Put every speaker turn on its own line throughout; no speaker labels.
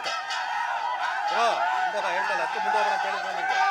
ಆಯ್ತು ಬ್ರೋ ಮುಂದೆ ಬಾ ಹೇಳ್ತಲ್ಲ ಹತ್ತು ಮುಂದೆ ಹೋಗೋಣ ಅಂತ ನಿಮಗೆ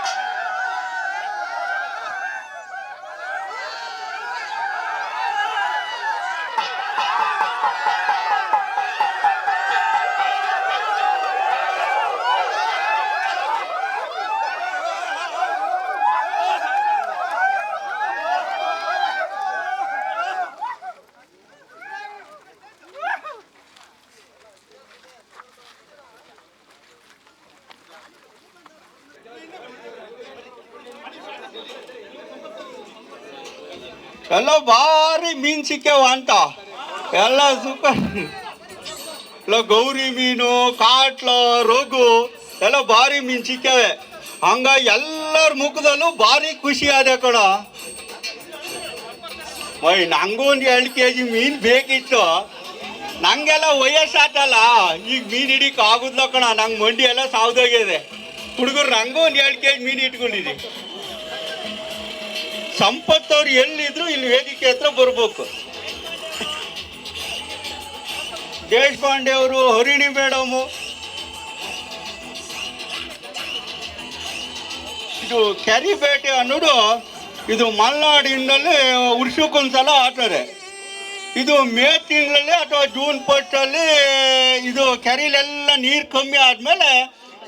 ಎಲ್ಲ ಭಾರಿ ಮೀನು ಸಿಕ್ಕೇವ ಅಂತ. ಎಲ್ಲ ಸೂಪರ್ ಎಲ್ಲ ಗೌರಿ ಮೀನು, ಕಾಟ್ಲ, ರಘು, ಎಲ್ಲ ಭಾರಿ ಮೀನು ಸಿಕ್ಕೇವೆ. ಹಂಗ ಎಲ್ಲರ ಮುಖದಲ್ಲೂ ಭಾರಿ ಖುಷಿ ಆದ ಕಣ. ಮೈ, ನಂಗೂ ಒಂದು ಎರಡು ಕೆ ಜಿ ಮೀನು ಬೇಕಿತ್ತು. ನಂಗೆಲ್ಲ ವಯಸ್ಸಾತಲ್ಲ. ಈಗ ಮೀನು ಹಿಡಿಕ್ ಆಗುದ್ಲ ಕಣ. ನಂಗೆ ಮಂಡಿ ಎಲ್ಲ ಸಾವ್ದೋಗಿದೆ ಹುಡುಗರು ನಂಗೂ ಒಂದು ಎರಡು ಕೆ ಜಿ ಮೀನು ಇಟ್ಕೊಂಡಿದ್ದೀನಿ ಸಂಪತ್ ಅವ್ರು ಎಲ್ಲಿದ್ರು ಇಲ್ಲಿ ವೇದಿಕೆ ಹತ್ರ ಬರ್ಬೇಕು. ದೇಶಪಾಂಡೆ ಅವರು, ಹರಿಣಿ ಮೇಡಮು. ಇದು ಕೆರಿಬೇಟೆ ಅನ್ನೋದು ಇದು ಮಲೆನಾಡಿನಲ್ಲಿ ವರ್ಷಕ್ಕೊಂದ್ಸಲ ಆಡ್ತಾರೆ ಇದು ಮೇ ತಿಂಗಳಲ್ಲಿ ಅಥವಾ ಜೂನ್ ಫಸ್ಟಲ್ಲಿ ಇದು ಕೆರೆಯಲ್ಲೆಲ್ಲ ನೀರು ಕಮ್ಮಿ ಆದಮೇಲೆ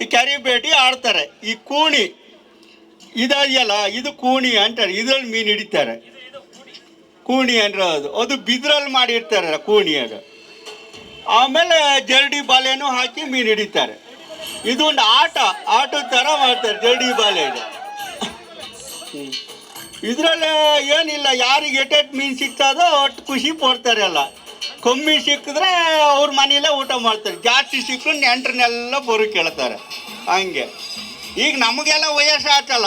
ಈ ಕೆರೆ ಭೇಟಿ ಆಡ್ತಾರೆ ಈ ಕೂಣಿ. ಇದೆಯಲ್ಲ ಇದು ಕೂಣಿ ಅಂತಾರೆ, ಇದ್ರಲ್ಲಿ ಮೀನು ಹಿಡಿತಾರೆ. ಕೂಣಿ ಅಂದ್ರೆ ಅದು. ಅದು ಬಿದ್ರಲ್ಲಿ ಮಾಡಿರ್ತಾರೆ ಕೂಣಿ ಅದು. ಆಮೇಲೆ ಜರಡಿ ಬಾಲೆನೂ ಹಾಕಿ ಮೀನು ಹಿಡಿತಾರೆ. ಇದು ಒಂದು ಆಟ, ಆಟದ ಥರ ಮಾಡ್ತಾರೆ ಜರಡಿ ಬಾಲೆ ಇದು. ಇದರಲ್ಲಿ ಏನಿಲ್ಲ, ಯಾರಿಗೆ ಎಟೆಟ್ ಮೀನು ಸಿಗ್ತದೋ ಅಷ್ಟು ಖುಷಿ ಪಡ್ತಾರೆ ಎಲ್ಲ ಕಮ್ಮಿ ಸಿಕ್ಕಿದ್ರೆ ಅವ್ರ ಮನೆಯಲ್ಲೇ ಊಟ ಮಾಡ್ತಾರೆ. ಜಾಸ್ತಿ ಸಿಕ್ಕರು ನೆಂಟ್ರನ್ನೆಲ್ಲ ಬರು ಕೇಳ್ತಾರೆ. ಹಂಗೆ. ಈಗ ನಮಗೆಲ್ಲ ವಯಸ್ಸು ಆತಲ್ಲ,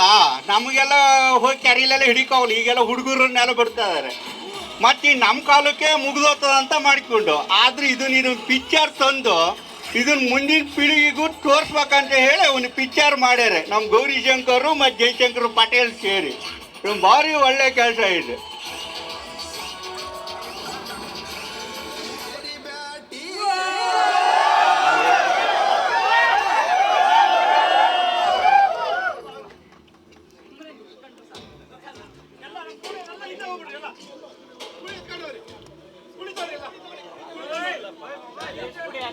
ನಮಗೆಲ್ಲ ಹೋಗಿ ಕ್ಯಾರಿಲೆಲ್ಲ ಹಿಡಿಕೋವಲ್ಲ, ಈಗೆಲ್ಲ ಹುಡುಗರನ್ನೆಲ್ಲ ಬರ್ತಾ ಇದಾರೆ. ಮತ್ತು ನಮ್ಮ ಕಾಲಕ್ಕೆ ಮುಗಿದೋತದಂತ ಮಾಡಿಕೊಂಡು, ಆದ್ರೆ ಇದು ನೀನು ಪಿಕ್ಚರ್ ತಂದು ಇದನ್ನ ಮುಂದಿನ ಪೀಳಿಗೆಗೂ ತೋರಿಸ್ಬೇಕಂತ ಹೇಳಿ ಒಂದು ಪಿಕ್ಚರ್ ಮಾಡ್ಯಾರೆ. ನಮ್ಮ ಗೌರಿ ಶಂಕರು ಮತ್ತು ಜಯಶಂಕರ್ ಪಟೇಲ್ ಸೇರಿ. ಇದು ಭಾರಿ ಒಳ್ಳೆ ಕೆಲಸ ಇದೆ.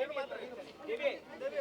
ಏನು ಮಾತ್ರ ಇದೆ ಇದೆ